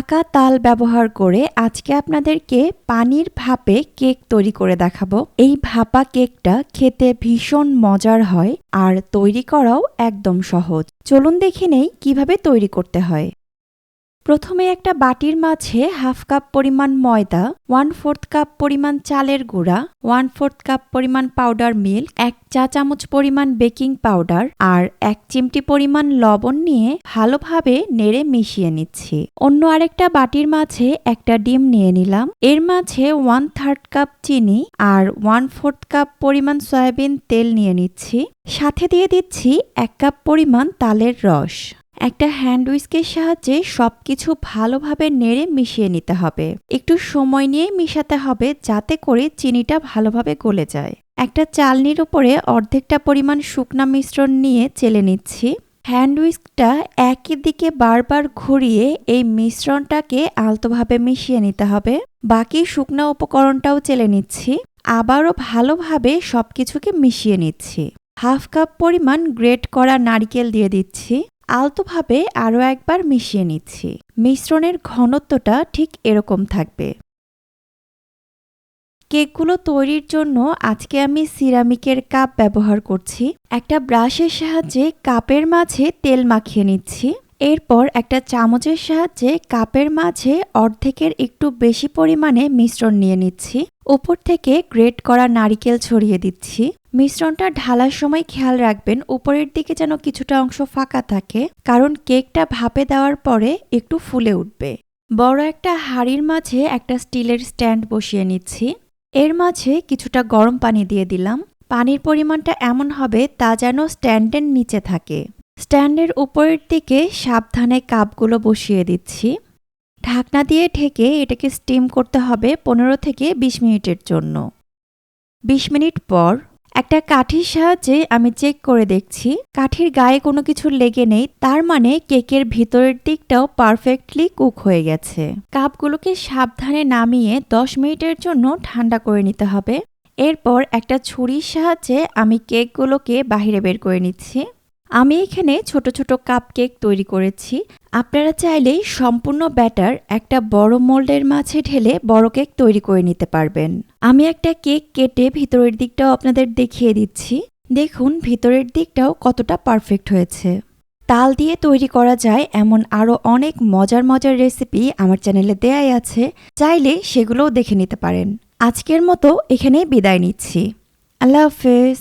পাকা তাল ব্যবহার করে আজকে আপনাদেরকে পানির ভাপে কেক তৈরি করে দেখাবো। এই ভাপা কেকটা খেতে ভীষণ মজার হয় আর তৈরি করাও একদম সহজ। চলুন দেখে নেই কীভাবে তৈরি করতে হয়। প্রথমে একটা বাটির মাঝে হাফ কাপ পরিমাণ ময়দা ওয়ান ফোর্থ কাপ পরিমাণ চালের গুঁড়া ওয়ান ফোর্থ কাপ পরিমাণ পাউডার মিল্ক এক চা চামচ পরিমাণ বেকিং পাউডার আর এক চিমটি পরিমাণ লবণ নিয়ে ভালোভাবে নেড়ে মিশিয়ে নিচ্ছি। অন্য আরেকটা বাটির মাঝে একটা ডিম নিয়ে নিলাম। এর মাঝে ওয়ান থার্ড কাপ চিনি আর ওয়ান ফোর্থ কাপ পরিমাণ সয়াবিন তেল নিয়ে নিচ্ছি। সাথে দিয়ে দিচ্ছি এক কাপ পরিমাণ তালের রস। একটা হ্যান্ড উইস্কের সাহায্যে সব কিছু ভালোভাবে নেড়ে মিশিয়ে নিতে হবে। একটু সময় নিয়ে মিশাতে হবে যাতে করে চিনিটা ভালোভাবে গলে যায়। একটা চালনির উপরে অর্ধেকটা পরিমাণ শুকনা মিশ্রণ নিয়ে চেলে নিচ্ছি। হ্যান্ড উইস্কটা একই দিকে বারবার ঘুরিয়ে এই মিশ্রণটাকে আলতোভাবে মিশিয়ে নিতে হবে। বাকি শুকনা উপকরণটাও চেলে নিচ্ছি। আবারও ভালোভাবে সব কিছুকে মিশিয়ে নিচ্ছি। হাফ কাপ পরিমাণ গ্রেট করা নারকেল দিয়ে দিচ্ছি। আলতোভাবে আরও একবার মিশিয়ে নিচ্ছি। মিশ্রণের ঘনত্বটা ঠিক এরকম থাকবে। কেকগুলো তৈরির জন্য আজকে আমি সিরামিকের কাপ ব্যবহার করছি। একটা ব্রাশের সাহায্যে কাপের মাঝে তেল মাখিয়ে নিচ্ছি। এরপর একটা চামচের সাহায্যে কাপের মাঝে অর্ধেকের একটু বেশি পরিমাণে মিশ্রণ নিয়ে নিচ্ছি। উপর থেকে গ্রেট করা নারিকেল ছড়িয়ে দিচ্ছি। মিশ্রণটা ঢালার সময় খেয়াল রাখবেন, উপরের দিকে যেন কিছুটা অংশ ফাঁকা থাকে, কারণ কেকটা ভাপে দেওয়ার পরে একটু ফুলে উঠবে। বড় একটা হাঁড়ির মাঝে একটা স্টিলের স্ট্যান্ড বসিয়ে নিচ্ছি। এর মাঝে কিছুটা গরম পানি দিয়ে দিলাম। পানির পরিমাণটা এমন হবে তা যেন স্ট্যান্ডের নিচে থাকে। স্ট্যান্ডের উপরের দিকে সাবধানে কাপগুলো বসিয়ে দিচ্ছি। ঢাকনা দিয়ে ঢেকে এটাকে স্টিম করতে হবে পনেরো থেকে ২০ মিনিটের জন্য। ২০ মিনিট পর একটা কাঠির সাহায্যে আমি চেক করে দেখছি, কাঠির গায়ে কোনো কিছু লেগে নেই, তার মানে কেকের ভিতরের দিকটাও পারফেক্টলি কুক হয়ে গেছে। কাপগুলোকে সাবধানে নামিয়ে ১০ মিনিটের জন্য ঠান্ডা করে নিতে হবে। এরপর একটা ছুরির সাহায্যে আমি কেকগুলোকে বাহিরে বের করে নিচ্ছি। আমি এখানে ছোট ছোট কাপ কেক তৈরি করেছি। আপনারা চাইলেই সম্পূর্ণ ব্যাটার একটা বড় মোল্ডের মাঝে ঢেলে বড় কেক তৈরি করে নিতে পারবেন। আমি একটা কেক কেটে ভিতরের দিকটাও আপনাদের দেখিয়ে দিচ্ছি। দেখুন, ভিতরের দিকটাও কতটা পারফেক্ট হয়েছে। তাল দিয়ে তৈরি করা যায় এমন আরও অনেক মজার মজার রেসিপি আমার চ্যানেলে দেয়াই আছে। চাইলে সেগুলোও দেখে নিতে পারেন। আজকের মতো এখানেই বিদায় নিচ্ছি। আল্লাহ হাফেজ।